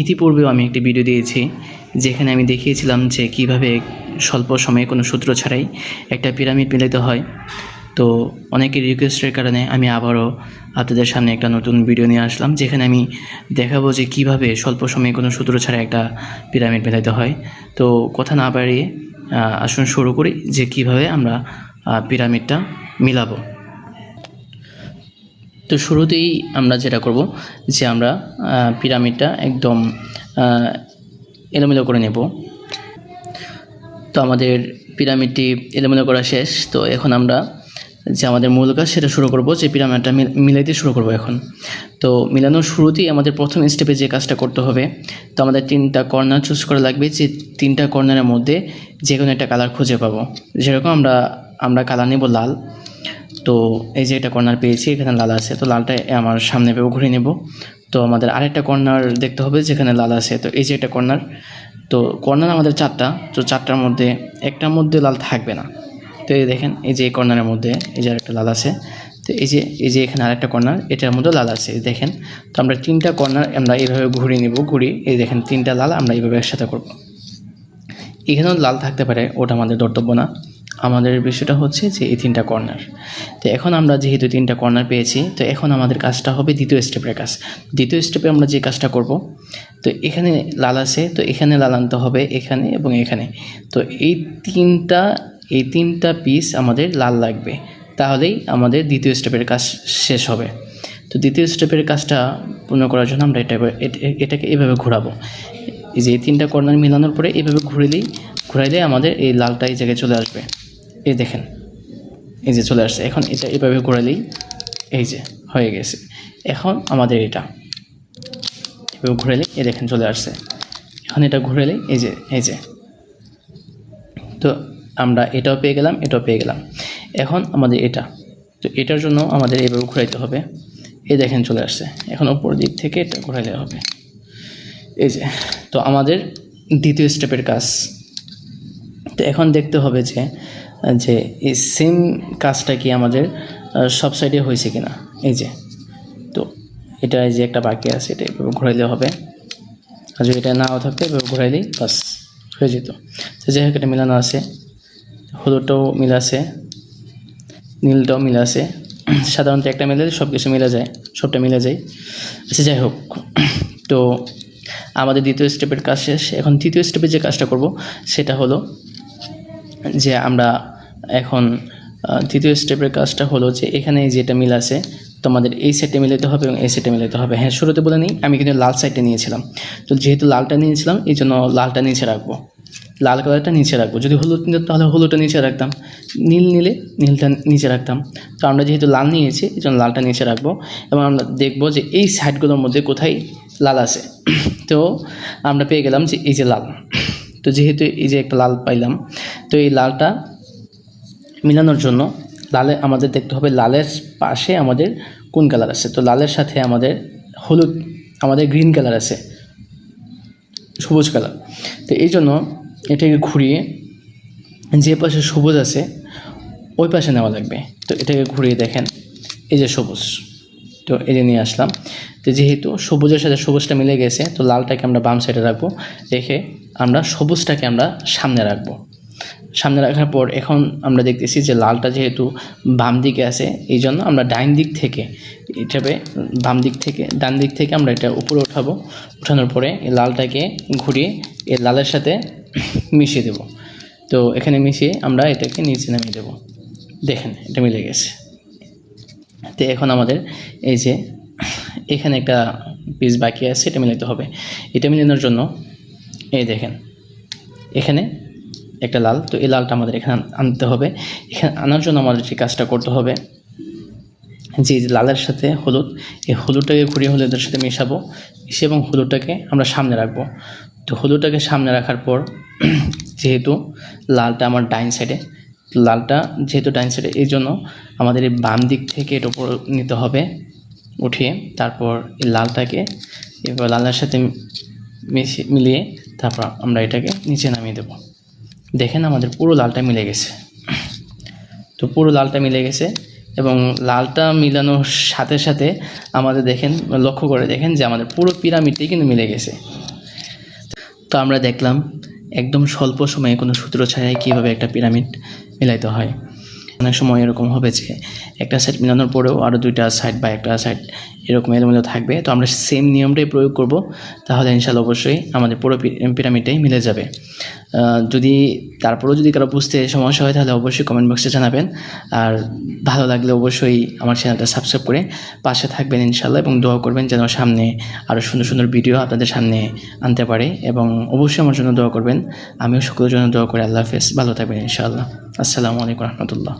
ইতিপূর্বেও আমি একটি ভিডিও দিয়েছি, যেখানে আমি দেখিয়েছিলাম যে কীভাবে স্বল্প সময়ে কোনো সূত্র ছাড়াই একটা পিরামিড মিলাতে হয়। তো অনেকের রিকোয়েস্টের কারণে আমি আবারও আপনাদের সামনে একটা নতুন ভিডিও নিয়ে আসলাম, যেখানে আমি দেখাবো যে কীভাবে স্বল্প সময়ে কোনো সূত্র ছাড়া একটা পিরামিড মেলাতে হয়। তো কথা না বাড়িয়ে আসুন শুরু করি যে কীভাবে আমরা পিরামিডটা মিলাবো। তো শুরুতেই আমরা যেটা করব যে আমরা পিরামিডটা একদম এলোমেলো করে নেব। তো আমাদের পিরামিডটি এলোমেলো করা শেষ। তো এখন আমরা যে আমাদের মূল কাজ সেটা শুরু করব, যে পিরামিডটা মিল- মিলাইতে শুরু করব এখন। তো মিলানোর শুরুতেই আমাদের প্রথম স্টেপে যে কাজটা করতে হবে, তো আমাদের তিনটা কর্নার চুজ করা লাগবে, যে তিনটা কর্নারের মধ্যে যে কোনো একটা কালার খুঁজে পাবো। যেরকম আমরা আমরা কালার নেব লাল। তো এই যে একটা কর্নার পেয়েছি, এখানে লাল আছে, তো লালটা আমার সামনে পেয়েও ঘুরে নেব। তো আমাদের আরেকটা কর্নার দেখতে হবে, যেখানে লাল আছে, তো এই যে একটা কর্নার তো কর্নার আমাদের চারটা, তো চারটার মধ্যে একটার মধ্যে লাল থাকবে না। তো এই দেখেন, এই যে এই কর্নারের মধ্যে, এই যে আরেকটা লাল আছে, তো এই যে এই যে এখানে আরেকটা কর্নার এটার মধ্যে লাল আছে দেখেন। তো আমরা তিনটা কর্নার আমরা এইভাবে ঘুরিয়ে নেব, ঘুরিয়ে, এই দেখেন, তিনটা লাল আমরা এইভাবে একসাথে করব। এখানেও লাল থাকতে পারে, ওটা আমাদের ধর্তব্য না। আমাদের বিষয়টা হচ্ছে যে এই তিনটা কর্নার তো এখন আমরা যেহেতু তিনটা কর্নার পেয়েছি, তো এখন আমাদের কাজটা হবে দ্বিতীয় স্টেপের কাজ। দ্বিতীয় স্টেপে আমরা যে কাজটা করব, তো এখানে লাল আছে, তো এখানে লাল আনতে হবে, এখানে এবং এখানে। তো এই তিনটা এই তিনটা পিস আমাদের লাল লাগবে। তাহলেই আমাদের দ্বিতীয় স্টেপের কাজ শেষ হবে। তো দ্বিতীয় স্টেপের কাজটা পূর্ণ করার জন্য আমরা এটা এটাকে এভাবে ঘোরাবো। এই যে এই তিনটা কর্নার মেলানোর পরে এইভাবে ঘুরিলেই ঘুরাইলে আমাদের এই লালটা এই জায়গায় চলে আসবে। এই দেখেন, এই যে চলে আসছে। এখন এটা এভাবে ঘোরালেই এই যে হয়ে গেছে। এখন আমাদের এটা এভাবে ঘুরালে এই দেখেন চলে আসছে। এখন এটা ঘুরালে এই যে এই যে। তো আমরা এটাও পেয়ে গেলাম, এটাও পেয়ে গেলাম। এখন আমাদের এটা। তো এটার জন্য আমাদের এভাবে ঘুরাইতে হবে। এই দেখেন চলে আসছে। এখন ওপর দিক থেকে এটা ঘুরাইলে হবে। এই যে, তো আমাদের দ্বিতীয় স্টেপের কাজ। তো এখন দেখতে হবে যে যে এই সেম কাজটা কি আমাদের সব সাইডে হয়েছে কিনা? এই যে, তো এটা যে একটা বাকি আছে, এটা এভাবে ঘোরাইলে হবে। আর যদি এটা নাও থাকতো, এভাবে ঘোরাইলেই বাস হয়ে যেত। তো যাই হোক, এটা মিলানো আছে। হলুদটাও মিল আছে, নীলটাও মিল আছে। সাধারণত একটা মিলে সব কিছু মিলে যায়, সবটা মিলে যায়। আচ্ছা যাই হোক। তো আমাদের দ্বিতীয় স্টেপের কাজ শেষ। এখন তৃতীয় স্টেপে যে কাজটা করব, সেটা হলো যে আমরা এখন তৃতীয় স্টেপের কাজটা হলো যে এখানে যেটা মিল আছে, তোমাদের এই সাইডে মিলাতে হবে এবং এই সাইডে মিলাতে হবে। হ্যাঁ শুরুতে বলে নিই, আমি কিন্তু লাল সাইডটা নিয়েছিলাম। তো যেহেতু লালটা নিয়েছিলাম, এই জন্য লালটা নিচে রাখব। লাল কালারটা নিচে রাখব। যদি হলুদ নিত, তাহলে হলুদটা নিচে রাখতাম। নীল নিলে নীলটা নিচে রাখতাম। তো আমরা যেহেতু লাল নিয়েছি, এই জন্য লালটা নিচে রাখব এবং আমরা দেখব যে এই সাইডগুলোর মধ্যে কোথায় লাল আছে। তো আমরা পেয়ে গেলাম যে এই যে লাল। তো যেহেতু এই যে একটা লাল পাইলাম তো এই লালটা মিলানোর জন্য লালে আমাদের দেখতে হবে লালের পাশে আমাদের কোন কালার আছে? তো লালের সাথে আমাদের হলুদ, আমাদের গ্রিন কালার আছে, সবুজ কালার। তো এই জন্য এটাকে ঘুরিয়ে যে পাশে সবুজ আছে, ওই পাশে নেওয়া লাগবে। তো এটাকে ঘুরিয়ে দেখেন, এই যে সবুজ। তো এই যে নিয়ে আসলাম। তো যেহেতু সবুজের সাথে সবুজটা মিলে গেছে, তো লালটাকে আমরা বাম সাইডে রাখব, রেখে আমরা সবুজটাকে আমরা সামনে রাখব। সামনে রাখার পর এখন আমরা দেখতেছি যে লালটা যেহেতু বাম দিকে আছে, এই জন্য আমরা ডাইন দিক থেকে, এটাবে বাম দিক থেকে, ডান দিক থেকে আমরা এটা উপরে উঠাবো। উঠানোর পরে এই লালটাকে ঘুরিয়ে এই লালের সাথে মিশিয়ে দেব। তো এখানে মিশিয়ে আমরা এটাকে নিচে নামিয়ে দেবো। দেখেন, এটা মিলে গেছে। তো এখন আমাদের এই যে এখানে একটা পিস বাকি আছে, এটা মিলাতে হবে। এটা মিলানোর জন্য এই দেখেন, এখানে একটা লাল, তো এই লালটা আমাদের এখানে আন- আনতে হবে। এখানে আনার জন্য আমাদের যে কাজটা করতে হবে, যে লালের সাথে হলুদ, এই হলুদটাকে ঘুরিয়ে হলুদের সাথে মেশাবো। মিশিয়ে এবং হলুদটাকে আমরা সামনে রাখব। তো হলুদটাকে সামনে রাখার পর, যেহেতু লালটা আমার ডাইন সাইডে লালটা যেহেতু ডাইন সাইডে, এই জন্য আমাদের এই বাম দিক থেকে এর উপর নিতে হবে। উঠিয়ে তারপর এই লালটাকে, এবার লালের সাথে মিশিয়ে, মিলিয়ে তারপর আমরা এটাকে নিচে নামিয়ে দেবো। দেখেন আমাদের পুরো লালটা মিলে গেছে। তো পুরো লালটা মিলে গেছে এবং লালটা মিলানোর সাথে সাথে আমাদের দেখেন, লক্ষ্য করে দেখেন যে আমাদের পুরো পিরামিডটাই কিন্তু মিলে গেছে। তো আমরা দেখলাম একদম স্বল্প সময়ে কোনো সূত্র ছাড়াই কীভাবে একটা পিরামিড মিলাইতে হয়। অনেক সময় এরকম হবে যে একটা সাইড মিলানোর পরেও আরও দুইটা সাইড বা একটা সাইড এরকম এলোমেলো থাকবে। তো আমরা সেম নিয়মটাই প্রয়োগ করব। তাহলে ইনশাল্লাহ অবশ্যই আমাদের পুরো পিরামিডটাই মিলে যাবে। যদি তারপরেও যদি কারও বুঝতে সমস্যা হয়, তাহলে অবশ্যই কমেন্ট বক্সে জানাবেন। আর ভালো লাগলে অবশ্যই আমার চ্যানেলটা সাবস্ক্রাইব করে পাশে থাকবেন ইনশাল্লাহ এবং দোয়া করবেন যেন সামনে আরও সুন্দর সুন্দর ভিডিও আপনাদের সামনে আনতে পারে এবং অবশ্যই আমার জন্য দোয়া করবেন। আমিও সকলের জন্য দোয়া করে। আল্লাহ হাফেজ। ভালো থাকবেন ইনশাআল্লাহ। আসসালামু আলাইকুম রহমতুল্লাহ।